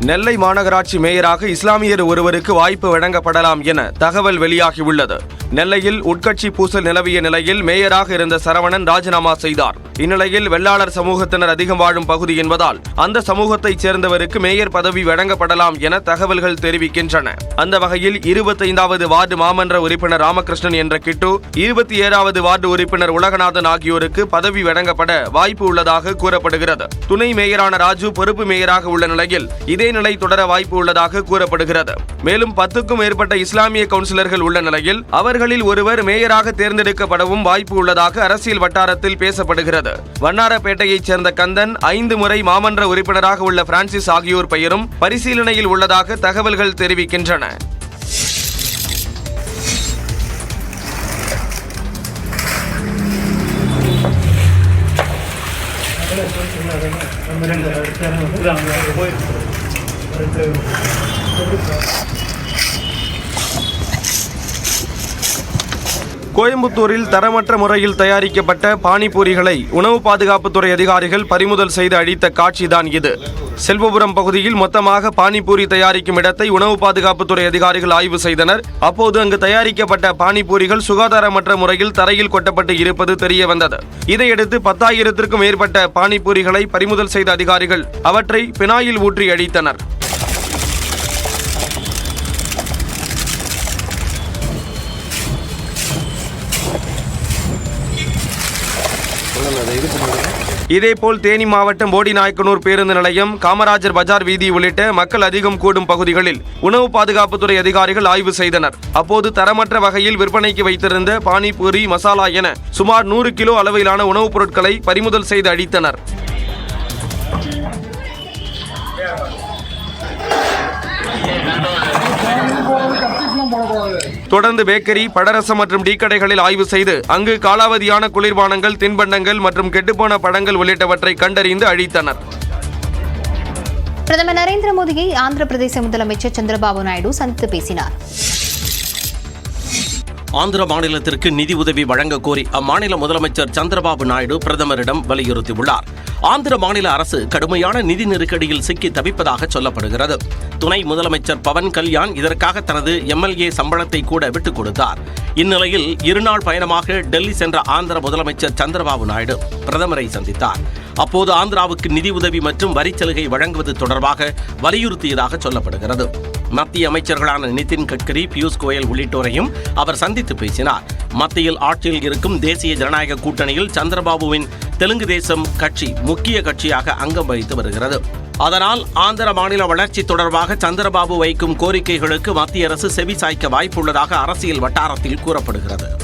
நெல்லை மாநகராட்சி மேயராக இஸ்லாமியர் ஒருவருக்கு வாய்ப்பு வழங்கப்படலாம் என தகவல் வெளியாகியுள்ளது. நெல்லையில் உட்கட்சி பூசல் நிலவிய நிலையில் மேயராக இருந்த சரவணன் ராஜினாமா செய்தார். இந்நிலையில் வெள்ளாளர் சமூகத்தினர் அதிகம் வாழும் பகுதி என்பதால் அந்த சமூகத்தைச் சேர்ந்தவருக்கு மேயர் பதவி வழங்கப்படலாம் என தகவல்கள் தெரிவிக்கின்றன. அந்த வகையில் இருபத்தைந்தாவது வார்டு மாமன்ற உறுப்பினர் ராமகிருஷ்ணன் என்ற கிட்டு இருபத்தி ஏழாவது வார்டு உறுப்பினர் உலகநாதன் ஆகியோருக்கு பதவி வழங்கப்பட வாய்ப்பு உள்ளதாக கூறப்படுகிறது. துணை மேயரான ராஜு பொறுப்பு மேயராக உள்ள நிலையில் இதே நிலை தொடர வாய்ப்பு உள்ளதாக கூறப்படுகிறது. மேலும் பத்துக்கும் மேற்பட்ட இஸ்லாமிய கவுன்சிலர்கள் உள்ள நிலையில் அவர்களில் ஒருவர் மேயராக தேர்ந்தெடுக்கப்படவும் வாய்ப்பு உள்ளதாக அரசியல் வட்டாரத்தில் பேசப்படுகிறது. வண்ணாரப்பேட்டையைச் சேர்ந்த கந்தன் ஐந்து முறை மாமன்ற உறுப்பினராக உள்ள பிரான்சிஸ் ஆகியோர் பெயரும் பரிசீலனையில் உள்ளதாக தகவல்கள் தெரிவிக்கின்றன. கோயம்புத்தூரில் தரமற்ற முறையில் தயாரிக்கப்பட்ட பானிபூரிகளை உணவு பாதுகாப்புத்துறை அதிகாரிகள் பறிமுதல் செய்து அழித்த காட்சிதான் இது. செல்வபுரம் பகுதியில் மொத்தமாக பானிபூரி தயாரிக்கும் இடத்தை உணவு பாதுகாப்புத்துறை அதிகாரிகள் ஆய்வு செய்தனர். அப்போது அங்கு தயாரிக்கப்பட்ட பானிபூரிகள் சுகாதாரமற்ற முறையில் தரையில் கொட்டப்பட்டு இருப்பது தெரிய வந்தது இதையடுத்து பத்தாயிரத்திற்கும் மேற்பட்ட பானிபூரிகளை பறிமுதல் செய்த அதிகாரிகள் அவற்றை பினாயில் ஊற்றி அழித்தனர் இதேபோல் தேனி மாவட்டம் போடிநாயக்கனூர் பேருந்து நிலையம் காமராஜர் பஜார் வீதி உள்ளிட்ட மக்கள் அதிகம் கூடும் பகுதிகளில் உணவு பாதுகாப்புத்துறை அதிகாரிகள் ஆய்வு செய்தனர். அப்போது தரமற்ற வகையில் விற்பனைக்கு வைத்திருந்த பானிபூரி மசாலா என சுமார் நூறு கிலோ அளவிலான உணவுப் பொருட்களை பறிமுதல் செய்து அழித்தனர் தொடர்ந்து பேக்கரி படரசம் மற்றும் டீ கடைகளில் ஆய்வு செய்து அங்கு காலாவதியான குளிர்பானங்கள் தின்பண்டங்கள் மற்றும் கெட்டுப்போன படங்கள் உள்ளிட்டவற்றை கண்டறிந்து அழித்தனர். பிரதமர் நரேந்திர மோடியை ஆந்திர பிரதேச முதலமைச்சர் சந்திரபாபு நாயுடு சந்தித்து பேசினார். ஆந்திர மாநிலத்திற்கு நிதி உதவி வழங்க கோரி அம்மாநில முதலமைச்சர் சந்திரபாபு நாயுடு பிரதமரிடம் வலியுறுத்தியுள்ளார். ஆந்திர மாநில அரசு கடுமையான நிதி நெருக்கடியில் சிக்கி தவிப்பதாக சொல்லப்படுகிறது. துணை முதலமைச்சர் பவன் கல்யாண் இதற்காக தனது எம்எல்ஏ சம்பளத்தை கூட விட்டுக் கொடுத்தார். இந்நிலையில் இருநாள் பயணமாக டெல்லி சென்ற ஆந்திர முதலமைச்சர் சந்திரபாபு நாயுடு பிரதமரை சந்தித்தார். அப்போது ஆந்திராவுக்கு நிதி உதவி மற்றும் வரிச் சலுகை வழங்குவது தொடர்பாக வலியுறுத்தியதாக சொல்லப்படுகிறது. மத்திய அமைச்சர்களான நிதின் கட்கரி பியூஷ் கோயல் உள்ளிட்டோரையும் அவர் சந்தித்து பேசினார். மத்தியில் ஆட்சியில் இருக்கும் தேசிய ஜனநாயக கூட்டணியில் சந்திரபாபுவின் தெலுங்கு தேசம் கட்சி முக்கிய கட்சியாக அங்கம் வகித்து வருகிறது. அதனால் ஆந்திர மாநில வளர்ச்சி தொடர்பாக சந்திரபாபு வைக்கும் கோரிக்கைகளுக்கு மத்திய அரசு செவி சாய்க்க வாய்ப்புள்ளதாக அரசியல் வட்டாரத்தில் கூறப்படுகிறது.